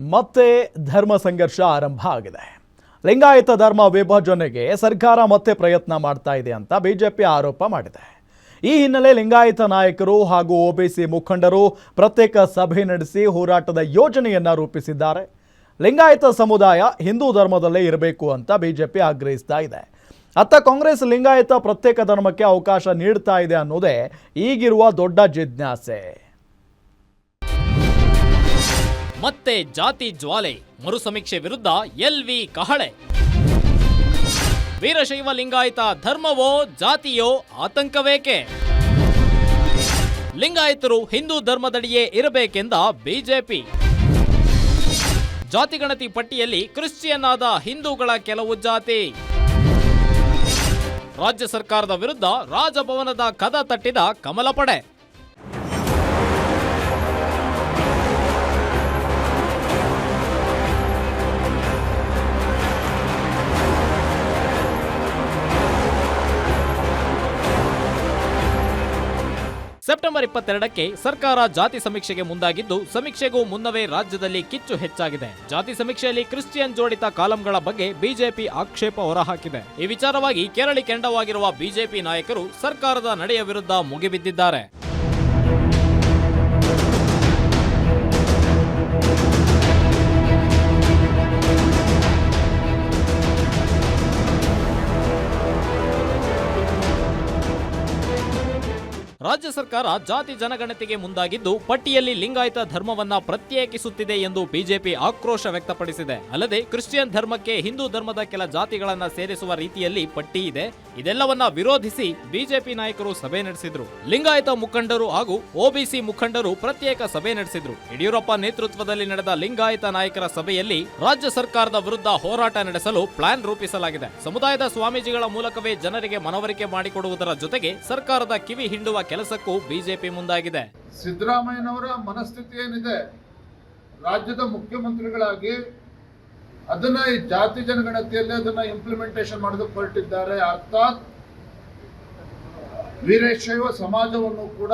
ಮತ್ತೆ ಧರ್ಮ ಸಂಘರ್ಷ ಆರಂಭ ಆಗಿದೆ. ಲಿಂಗಾಯತ ಧರ್ಮ ವಿಭಜನೆಗೆ ಸರ್ಕಾರ ಮತ್ತೆ ಪ್ರಯತ್ನ ಮಾಡ್ತಾ ಇದೆ ಅಂತ ಬಿಜೆಪಿ ಆರೋಪ ಮಾಡಿದೆ. ಈ ಹಿನ್ನೆಲೆ ಲಿಂಗಾಯತ ನಾಯಕರು ಹಾಗೂ ಒಬಿಸಿ ಮುಖಂಡರು ಪ್ರತ್ಯೇಕ ಸಭೆ ನಡೆಸಿ ಹೋರಾಟದ ಯೋಜನೆಯನ್ನ ರೂಪಿಸಿದ್ದಾರೆ. ಲಿಂಗಾಯತ ಸಮುದಾಯ ಹಿಂದೂ ಧರ್ಮದಲ್ಲೇ ಇರಬೇಕು ಅಂತ ಬಿಜೆಪಿ ಆಗ್ರಹಿಸ್ತಾ ಇದೆ. ಅತ್ತ ಕಾಂಗ್ರೆಸ್ ಲಿಂಗಾಯತ ಪ್ರತ್ಯೇಕ ಧರ್ಮಕ್ಕೆ ಅವಕಾಶ ನೀಡ್ತಾ ಇದೆ ಅನ್ನೋದೇ ಈಗಿರುವ ದೊಡ್ಡ ಜಿಜ್ಞಾಸೆ. ಮತ್ತೆ ಜಾತಿ ಜ್ವಾಲೆ, ಮರುಸಮೀಕ್ಷೆ ವಿರುದ್ಧ ಎಲ್ವಿ ಕಹಳೆ. ವೀರಶೈವ ಲಿಂಗಾಯತ ಧರ್ಮವೋ ಜಾತಿಯೋ ಆತಂಕವೇಕೆ? ಲಿಂಗಾಯತರು ಹಿಂದೂ ಧರ್ಮದಡಿಯೇ ಇರಬೇಕೆಂದ ಬಿಜೆಪಿ. ಜಾತಿಗಣತಿ ಪಟ್ಟಿಯಲ್ಲಿ ಕ್ರಿಶ್ಚಿಯನ್ ಆದ ಹಿಂದೂಗಳ ಕೆಲವು ಜಾತಿ. ರಾಜ್ಯ ಸರ್ಕಾರದ ವಿರುದ್ಧ ರಾಜಭವನದ ಕದ ತಟ್ಟಿದ ಕಮಲ ಪಡೆ. ಸೆಪ್ಟೆಂಬರ್ ಇಪ್ಪತ್ತೆರಡಕ್ಕೆ ಸರ್ಕಾರ ಜಾತಿ ಸಮೀಕ್ಷೆಗೆ ಮುಂದಾಗಿದ್ದು, ಸಮೀಕ್ಷೆಗೂ ಮುನ್ನವೇ ರಾಜ್ಯದಲ್ಲಿ ಕಿಚ್ಚು ಹೆಚ್ಚಾಗಿದೆ. ಜಾತಿ ಸಮೀಕ್ಷೆಯಲ್ಲಿ ಕ್ರಿಶ್ಚಿಯನ್ ಜೋಡಿತ ಕಾಲಂಗಳ ಬಗ್ಗೆ ಬಿಜೆಪಿ ಆಕ್ಷೇಪ ಹೊರಹಾಕಿದೆ. ಈ ವಿಚಾರವಾಗಿ ಕೆರಳಿ ಕೆಂಡವಾಗಿರುವ ಬಿಜೆಪಿ ನಾಯಕರು ಸರ್ಕಾರದ ನಡೆಯ ವಿರುದ್ಧ ಮುಗಿಬಿದ್ದಿದ್ದಾರೆ. ರಾಜ್ಯ ಸರ್ಕಾರ ಜಾತಿ ಜನಗಣತಿಗೆ ಮುಂದಾಗಿದ್ದು ಪಟ್ಟಿಯಲ್ಲಿ ಲಿಂಗಾಯತ ಧರ್ಮವನ್ನ ಪ್ರತ್ಯೇಕಿಸುತ್ತಿದೆ ಎಂದು ಬಿಜೆಪಿ ಆಕ್ರೋಶ ವ್ಯಕ್ತಪಡಿಸಿದೆ. ಅಲ್ಲದೆ ಕ್ರಿಶ್ಚಿಯನ್ ಧರ್ಮಕ್ಕೆ ಹಿಂದೂ ಧರ್ಮದ ಕೆಲ ಜಾತಿಗಳನ್ನ ಸೇರಿಸುವ ರೀತಿಯಲ್ಲಿ ಪಟ್ಟಿ ಇದೆ. ಇದೆಲ್ಲವನ್ನ ವಿರೋಧಿಸಿ ಬಿಜೆಪಿ ನಾಯಕರು ಸಭೆ ನಡೆಸಿದ್ರು. ಲಿಂಗಾಯತ ಮುಖಂಡರು ಹಾಗೂ ಒಬಿಸಿ ಮುಖಂಡರು ಪ್ರತ್ಯೇಕ ಸಭೆ ನಡೆಸಿದ್ರು. ಯಡಿಯೂರಪ್ಪ ನೇತೃತ್ವದಲ್ಲಿ ನಡೆದ ಲಿಂಗಾಯತ ನಾಯಕರ ಸಭೆಯಲ್ಲಿ ರಾಜ್ಯ ಸರ್ಕಾರದ ವಿರುದ್ಧ ಹೋರಾಟ ನಡೆಸಲು ಪ್ಲಾನ್ ರೂಪಿಸಲಾಗಿದೆ. ಸಮುದಾಯದ ಸ್ವಾಮೀಜಿಗಳ ಮೂಲಕವೇ ಜನರಿಗೆ ಮನವರಿಕೆ ಮಾಡಿಕೊಡುವುದರ ಜೊತೆಗೆ ಸರ್ಕಾರದ ಕಿವಿ ಹಿಂಡುವ ಕೆಲಸಕ್ಕೂ ಬಿಜೆಪಿ ಮುಂದಾಗಿದೆ. ಸಿದ್ದರಾಮಯ್ಯನವರ ಮನಸ್ಥಿತಿ ಏನಿದೆ? ರಾಜ್ಯದ ಮುಖ್ಯಮಂತ್ರಿಗಳಾಗಿ ಅದನ್ನ ಈ ಜಾತಿ ಜನಗಣತಿಯಲ್ಲಿ ಅದನ್ನ ಇಂಪ್ಲಿಮೆಂಟೇಷನ್ ಮಾಡೋದಕ್ಕೆ ಹೊರಟಿದ್ದಾರೆ. ಅರ್ಥಾತ್ ವೀರಶೈವ ಸಮಾಜವನ್ನು ಕೂಡ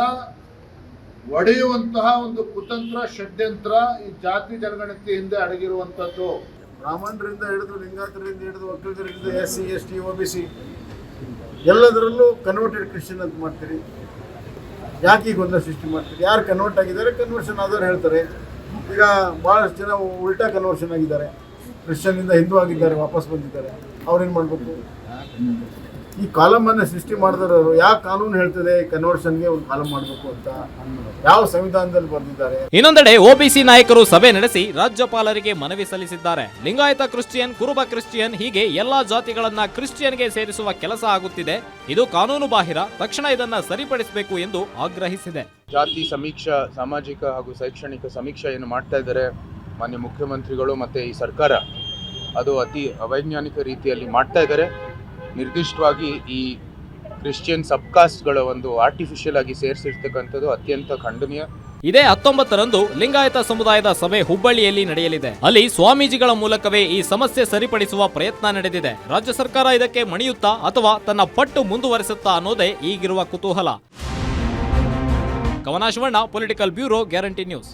ಒಡೆಯುವಂತಹ ಒಂದು ಕುತಂತ್ರ ಷಡ್ಯಂತ್ರ ಈ ಜಾತಿ ಜನಗಣತಿ ಹಿಂದೆ ಅಡಗಿರುವಂತದ್ದು. ಬ್ರಾಹ್ಮಣರಿಂದ ಹಿಡಿದು ಲಿಂಗಾಯತರಿಂದ ಹಿಡಿದು ಒಕ್ಕಲಿಗರಿಂದ S C S T O B C ಎಲ್ಲದರಲ್ಲೂ ಕನ್ವರ್ಟೆಡ್ ಕ್ರಿಶ್ಚಿಯನ್ ಅಂತ ಮಾಡ್ತೀರಿ. ಯಾಕೆ ಈ ಗೊಂದಲ ಸೃಷ್ಟಿ ಮಾಡ್ತಾರೆ. ಯಾರು ಕನ್ವರ್ಟ್ ಆಗಿದ್ದಾರೆ ಕನ್ವರ್ಷನ್ ಆದವ್ರು ಹೇಳ್ತಾರೆ. ಈಗ ಭಾಳಷ್ಟು ಜನ ಉಲ್ಟಾ ಕನ್ವರ್ಷನ್ ಆಗಿದ್ದಾರೆ. ಕ್ರಿಶ್ಚಿಯನ್ನಿಂದ ಹಿಂದೂ ಆಗಿದ್ದಾರೆ, ವಾಪಸ್ ಬಂದಿದ್ದಾರೆ. ಅವ್ರೇನು ಮಾಡಬೇಕು? ಈ ಕಾಲಮನ್ನು ಸೃಷ್ಟಿ ಮಾಡಿದವರು ಯಾವ ಕಾನೂನು ಹೇಳ್ತದೆ ಕನ್ವರ್ಷನ್ಗೆ ಒಂದು ಕಾಲಮ್ ಮಾಡಬೇಕು ಅಂತ ಯಾವ ಸಂವಿಧಾನದಲ್ಲಿ ಬರೆದಿದ್ದಾರೆ? ಇನ್ನೊಂದೆಡೆ ಒಬಿಸಿ ನಾಯಕರು ಸಭೆ ನಡೆಸಿ ರಾಜ್ಯಪಾಲರಿಗೆ ಮನವಿ ಸಲ್ಲಿಸಿದ್ದಾರೆ. ಲಿಂಗಾಯತ ಕ್ರಿಶ್ಚಿಯನ್ ಕುರುಬ ಕ್ರಿಶ್ಚಿಯನ್ ಹೀಗೆ ಎಲ್ಲಾ ಜಾತಿಗಳನ್ನ ಕ್ರಿಶ್ಚಿಯನ್ಗೆ ಸೇರಿಸುವ ಕೆಲಸ ಆಗುತ್ತಿದೆ. ಇದು ಕಾನೂನು ಬಾಹಿರ. ತಕ್ಷಣ ಇದನ್ನ ಸರಿಪಡಿಸಬೇಕು ಎಂದು ಆಗ್ರಹಿಸಿದೆ. ಜಾತಿ ಸಮೀಕ್ಷಾ ಸಾಮಾಜಿಕ ಹಾಗೂ ಶೈಕ್ಷಣಿಕ ಸಮೀಕ್ಷೆ ಏನು ಮಾಡ್ತಾ ಇದ್ದಾರೆ? ಮಾನ್ಯ ಮುಖ್ಯಮಂತ್ರಿಗಳು ಮತ್ತೆ ಈ ಸರ್ಕಾರ ಅದು ಅತಿ ಅವೈಜ್ಞಾನಿಕ ರೀತಿಯಲ್ಲಿ ಮಾಡ್ತಾ ಇದ್ದಾರೆ. ನಿರ್ದಿಷ್ಟವಾಗಿ ಈ ಕ್ರಿಶ್ಚಿಯನ್ ಸಬ್ಕಾಸ್ಟ್ಗಳ ಒಂದು ಆರ್ಟಿಫಿಷಿಯಲ್ ಆಗಿ ಸೇರಿಸಿರ್ತಕ್ಕಂಥದ್ದು ಅತ್ಯಂತ ಖಂಡನೀಯ. ಇದೇ ಹತ್ತೊಂಬತ್ತರಂದು ಲಿಂಗಾಯತ ಸಮುದಾಯದ ಸಭೆ ಹುಬ್ಬಳ್ಳಿಯಲ್ಲಿ ನಡೆಯಲಿದೆ. ಅಲ್ಲಿ ಸ್ವಾಮೀಜಿಗಳ ಮೂಲಕವೇ ಈ ಸಮಸ್ಯೆ ಸರಿಪಡಿಸುವ ಪ್ರಯತ್ನ ನಡೆದಿದೆ. ರಾಜ್ಯ ಸರ್ಕಾರ ಇದಕ್ಕೆ ಮಣಿಯುತ್ತಾ ಅಥವಾ ತನ್ನ ಪಟ್ಟು ಮುಂದುವರಿಸುತ್ತಾ ಅನ್ನೋದೇ ಈಗಿರುವ ಕುತೂಹಲ. ಕವನಾಶವಣ್ಣ ಪೊಲಿಟಿಕಲ್ ಬ್ಯೂರೋ ಗ್ಯಾರಂಟಿ ನ್ಯೂಸ್